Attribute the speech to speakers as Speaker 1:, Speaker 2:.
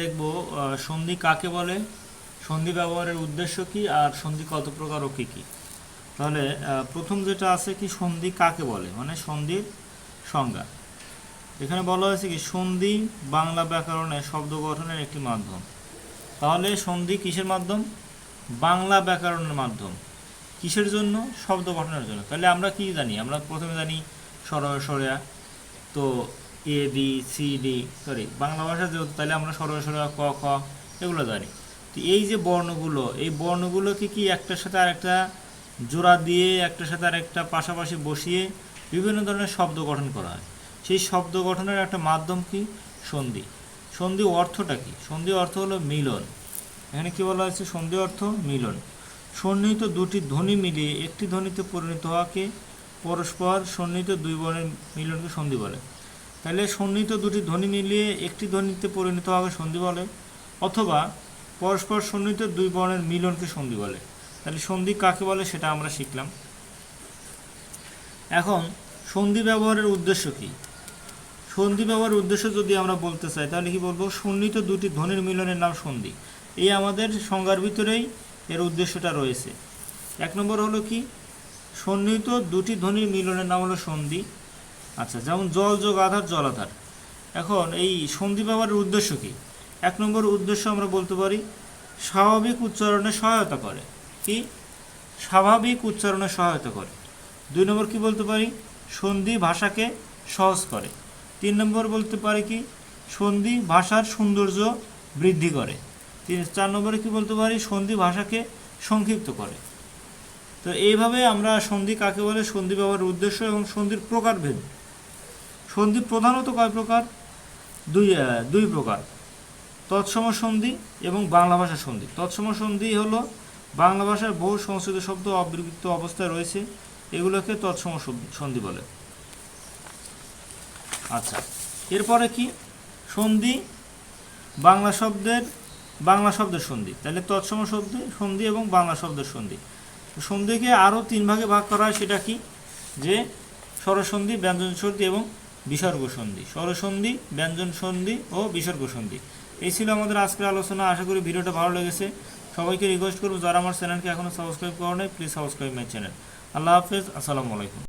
Speaker 1: দেখব সন্ধি কাকে বলে, সন্ধি ব্যবহারের উদ্দেশ্য কি, আর সন্ধি কত প্রকার ও কি কি? তাহলে প্রথম যেটা আছে কি, সন্ধি কাকে বলে? মানে সন্ধির সংজ্ঞা। এখানে বলা হয়েছে কি, সন্ধি বাংলা ব্যাকরণে শব্দ গঠনের একটি মাধ্যম। তাহলে সন্ধি কিসের মাধ্যম? বাংলা ব্যাকরণের মাধ্যম। কিসের জন্য? শব্দ গঠনের জন্য। তাহলে আমরা কি জানি? আমরা প্রথমে জানি সরয় সরেয়া তো A B C D sorry Bangla ভাষা যেহেতু, তাহলে আমরা সরেয়া ক, খ এগুলো জানি। তো এই যে বর্ণগুলো, এই বর্ণগুলোকে কি একটার সাথে আরেকটা জোড়া দিয়ে, একটার সাথে আরেকটা পাশাপাশি বসিয়ে বিভিন্ন ধরনের শব্দ গঠন করা হয়? সেই শব্দ গঠনের একটা মাধ্যম কি? সন্ধি। সন্ধি অর্থটা কি? সন্ধি অর্থ হলো মিলন। এখানে কি বলা হয়েছে? সন্ধি অর্থ মিলন। সন্নিহিত দুটি ধ্বনি মিলিয়ে একটি ধ্বনিতে পরিণত হওয়াকে পরস্পর সন্নিহিত দুই বর্ণের মিলনকে সন্ধি বলে। তাহলে সন্নিহিত দুটি ধ্বনি মিলিয়ে একটি ধ্বনিতে পরিণত হবে সন্ধি বলে, অথবা পরস্পর সন্নিহিত দুই বর্ণের মিলনকে সন্ধি বলে। তাহলে সন্ধি কাকে বলে সেটা আমরা শিখলাম। এখন সন্ধি ব্যবহারের উদ্দেশ্য কি? সন্ধি ব্যবহারের উদ্দেশ্য যদি আমরা বলতে চাই, তাহলে কি বলব? সন্নিহিত দুটি ধ্বনির মিলনের নাম সন্ধি। এই আমাদের সংজ্ঞার ভিতরেই এর উদ্দেশ্যটা রয়েছে। এক নম্বর হলো কি? সন্নিহিত দুটি ধ্বনির মিলনের নাম হলো সন্ধি। আচ্ছা যেমন জল যোগ আধার, জল আধার। এখন এই সন্ধি ব্যবহারের উদ্দেশ্য কী? এক নম্বর উদ্দেশ্য আমরা বলতে পারি, স্বাভাবিক উচ্চারণে সহায়তা করে। কি? স্বাভাবিক উচ্চারণে সহায়তা করে। দুই নম্বর কি বলতে পারি? সন্ধি ভাষাকে সহজ করে। তিন নম্বর বলতে পারি কি? সন্ধি ভাষার সৌন্দর্য বৃদ্ধি করে। তিন, চার নম্বরে কি বলতে পারি? সন্ধি ভাষাকে সংক্ষিপ্ত করে। তো এইভাবে আমরা সন্ধি কাকে বলে? সন্ধি ব্যবহারের উদ্দেশ্য এবং সন্ধির প্রকারভেদ। সন্ধি প্রধানত কয় প্রকার? দুই দুই প্রকার। তৎসম সন্ধি এবং বাংলা ভাষার সন্ধি। তৎসম সন্ধি হলো বাংলা ভাষার বহু সংস্কৃত শব্দ অবিভক্ত অবস্থায় রয়েছে। এগুলোকে তৎসম সন্ধি বলে। আচ্ছা এরপরে কি? সন্ধি বাংলা শব্দের বাংলা শব্দের সন্ধি। তাহলে তৎসম শব্দ সন্ধি এবং বাংলা শব্দের সন্ধি। সন্ধিকে আরও তিন ভাগে ভাগ করা হয়, সেটা কি? যে স্বরসন্ধি ব্যঞ্জন সন্ধি এবং বিসর্গ সন্ধি স্বরসন্ধি ব্যঞ্জন সন্ধি ও বিসর্গ সন্ধি এই ছিল আমাদের আজকের আলোচনা। আশা করি ভিডিওটা ভালো লেগেছে। সবাইকে রিকোয়েস্ট করব, যারা আমার চ্যানেলকে এখনও সাবস্ক্রাইব করে নাই প্লিজ সাবস্ক্রাইব মাই চ্যানেল আল্লাহ হাফেজ, আসসালামু আলাইকুম।